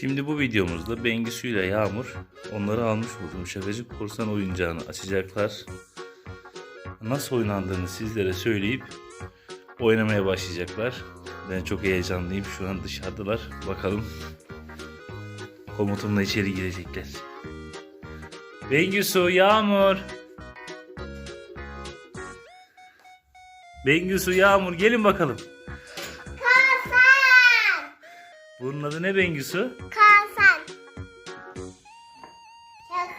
Şimdi bu videomuzda Bengisu ile Yağmur onları almış olduğum şakacı korsan oyuncağını açacaklar. Nasıl oynandığını sizlere söyleyip oynamaya başlayacaklar. Ben çok heyecanlıyım. Şu an dışarıdalar. Bakalım komutumla içeri girecekler. Bengisu, Yağmur. Bengisu, Yağmur gelin bakalım. Bunun adı ne Bengisu? Kalsan. Şak,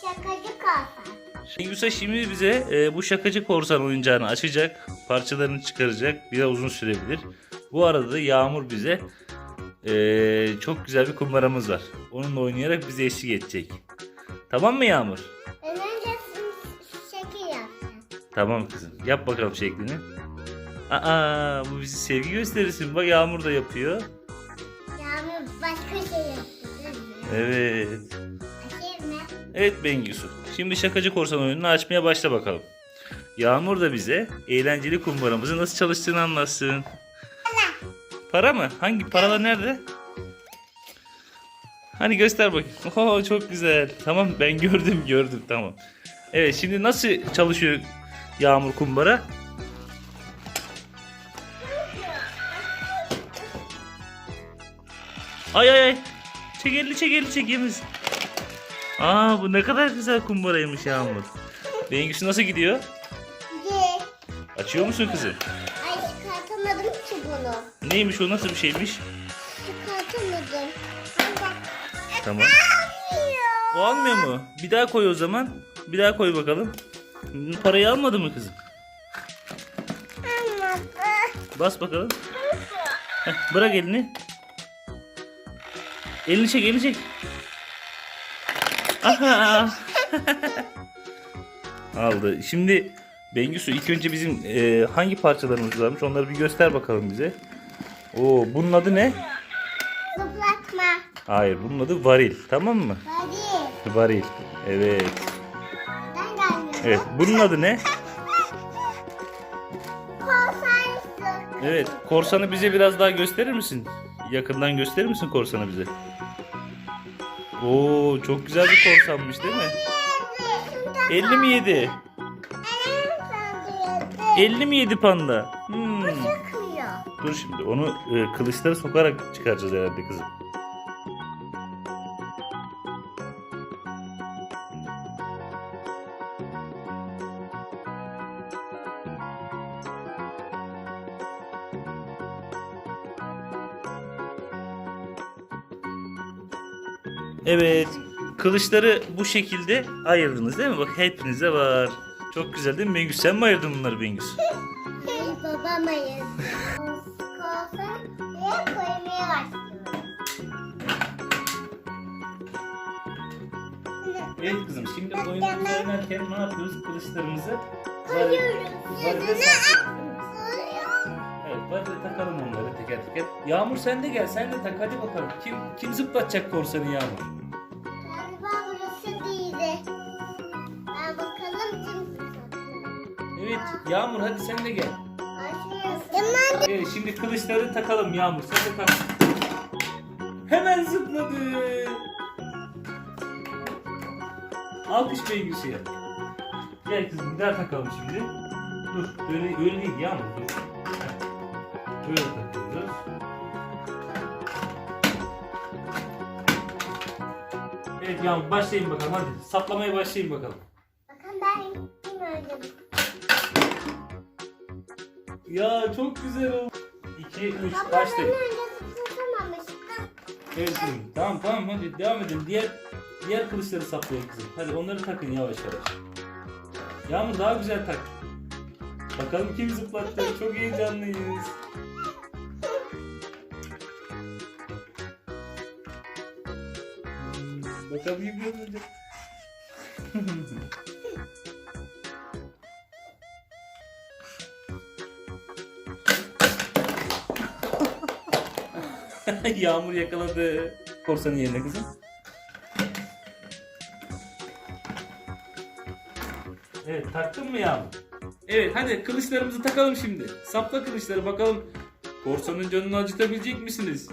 şakacı kalsan. Bengisu şimdi bize e, bu şakacı korsan oyuncağını açacak, parçalarını çıkaracak. Biraz uzun sürebilir. Bu arada da Yağmur bize e, çok güzel bir kumbaramız var. Onunla oynayarak bize eşlik edecek. Tamam mı Yağmur? Ben önce şekil yapacağım. Tamam kızım. Yap bakalım şeklini. Aa bu bizi sevgi gösterisi? Bak Yağmur da yapıyor. Evet. Evet Bengisu. Şimdi şakacı korsan oyununu açmaya başla bakalım. Yağmur da bize eğlenceli kumbaramızı nasıl çalıştığını anlatsın. Para mı? Hangi paralar nerede? Hani göster bakayım. Oo çok güzel. Tamam ben gördüm gördüm tamam. Evet şimdi nasıl çalışıyor Yağmur kumbara? Ay ay ay. Çek elini çek elini çek yemiz. Aa bu ne kadar güzel kumbaraymış Yağmur. Bengisu nasıl gidiyor? Ye. Açıyor musun kızım? Ay çıkartamadım ki bunu. Neymiş o nasıl bir şeymiş? Çıkartamadım. Tamam. O almıyor mu? Bir daha koy o zaman. Bir daha koy bakalım. Parayı almadı mı kızım? Almadı. Bas bakalım. Heh, bırak elini. Elini çek, elini çek. Aha. Aldı. Şimdi Bengisu ilk önce bizim e, hangi parçalarımız varmış onları bir göster bakalım bize. Oo, bunun adı ne? Zıplatma. Hayır, bunun adı varil. Tamam mı? Hadi. Varil. Evet. Evet. Bunun adı ne? Evet. Korsanı bize biraz daha gösterir misin? Yakından gösterir misin korsanı bize? Oo, çok güzel bir korsanmış değil mi? 50 mi yedi? 50 mi yedi panda? Hmm. Dur şimdi onu e, kılıçlara sokarak çıkaracağız herhalde kızım. Evet. Kılıçları bu şekilde ayırdınız değil mi? Bak hepinize var. Çok güzel değil mi Bengüs? Sen mi ayırdın bunları Bengüs? Benim babam ayırdı. Koymaya başlıyorum. Evet kızım şimdi oyunumuzu oynarken ne yapıyoruz? Kılıçlarımızı Koyuyoruz. varile Yüzüne. Evet varile takalım onları teker teker. Yağmur sen de gel sen de tak hadi bakalım. Kim kim zıplatacak korsanı Yağmur? Galiba burası değildi. Ben bakalım kim. Evet Yağmur hadi sen de gel. Açmıyorsun. Evet şimdi kılıçları takalım Yağmur sen de tak. Hemen zıpladı. Alkış Bengüsü'ye. Gel kızım bir daha takalım şimdi. Dur öyle, öyle değil Yağmur dur. Böyle takıyoruz. Evet Yağmur başlayın bakalım hadi. Saplamaya başlayın bakalım. Bakın ben kim öldüm? Ya çok güzel oldu. 2, 3 Baba ben başlayın. Evet kızım. Tamam tamam hadi devam edelim. Diğer diğer kılıçları saplayın kızım. Hadi onları takın yavaş yavaş. Yağmur daha güzel tak. Bakalım kim zıplatacak. Çok heyecanlıyız. Kim yapacak. Yağmur yakaladı. Korsanın yerine kızım. Evet taktın mı Yağmur? Evet hadi kılıçlarımızı takalım şimdi. Sapla kılıçları bakalım. Korsanın canını acıtabilecek misiniz?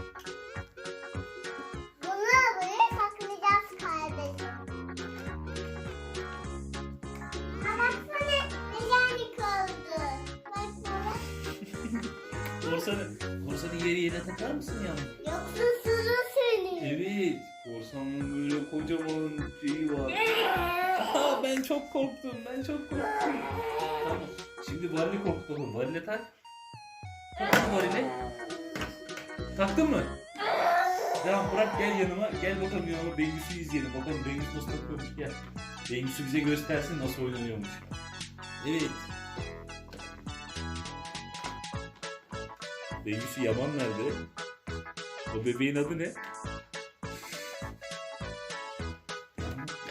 Korsanı, korsanı yeri yerine takar mısın Yağmur? Yoksa sana söyleyeyim. Evet. Korsanın böyle kocaman şeyi var. Aa, ben çok korktum. Ben çok korktum. Tamam. Şimdi varili korkutalım. Varile tak. Tak varile. Taktın mı? Tamam bırak gel yanıma. Gel bakalım yanıma Bengüs'ü izleyelim. Bakalım Bengüs nasıl takıyormuş gel. Bengüs'ü bize göstersin nasıl oynanıyormuş. Evet. Bengüs'ü Yaman nerede? O bebeğin adı ne?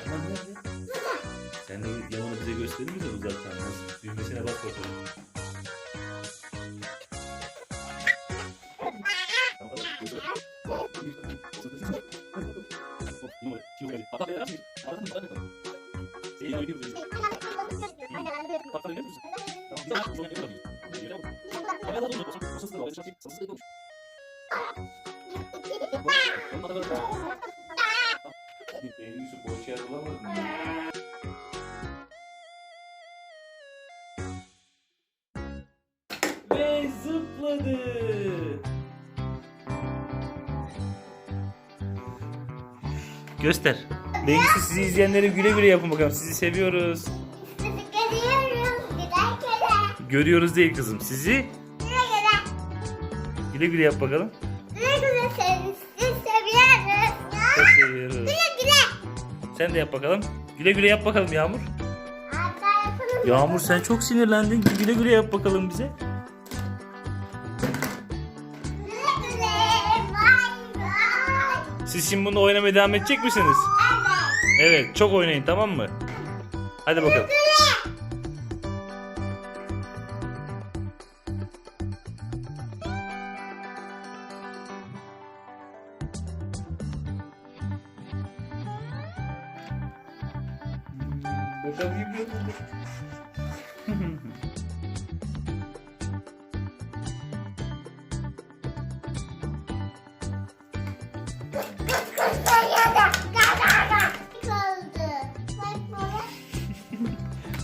Yaman nerede? Sen de Yaman'ı bize gösterir misin uzaktan? Nasıl? Düğmesine bak bakalım. Yusuf boş yer bulamadın mı? Ve zıpladı. Göster. Bengüsü sizi izleyenlere güle güle yapın bakalım. Sizi seviyoruz. Sizi görüyorum. Güzel güzel. Görüyoruz değil kızım. Sizi. Güle güle yap bakalım. Güle güle seni. Seviyoruz. Çok seviyoruz. Güle güle. Sen de yap bakalım. Güle güle yap bakalım Yağmur. Yağmur sen çok sinirlendin. Güle güle yap bakalım bize. Güle güle. Siz şimdi bunu oynamaya devam edecek misiniz? Evet. Evet, çok oynayın tamam mı? Hadi bakalım. Bakalım yok mu?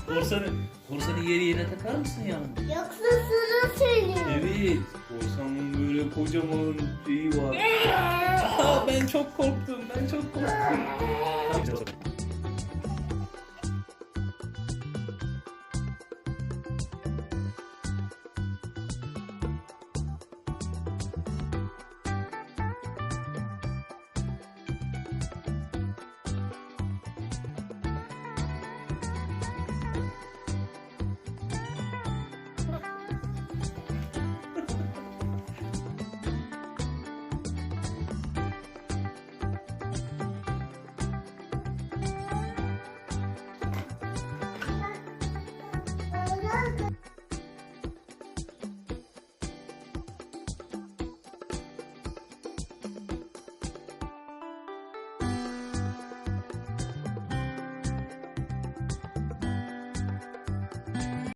Korsanı, korsanı yeri yerine takar mısın ya? Yoksa sana. Evet. Korsanın böyle kocaman şeyi var. Aa, ben çok korktum. Ben çok korktum.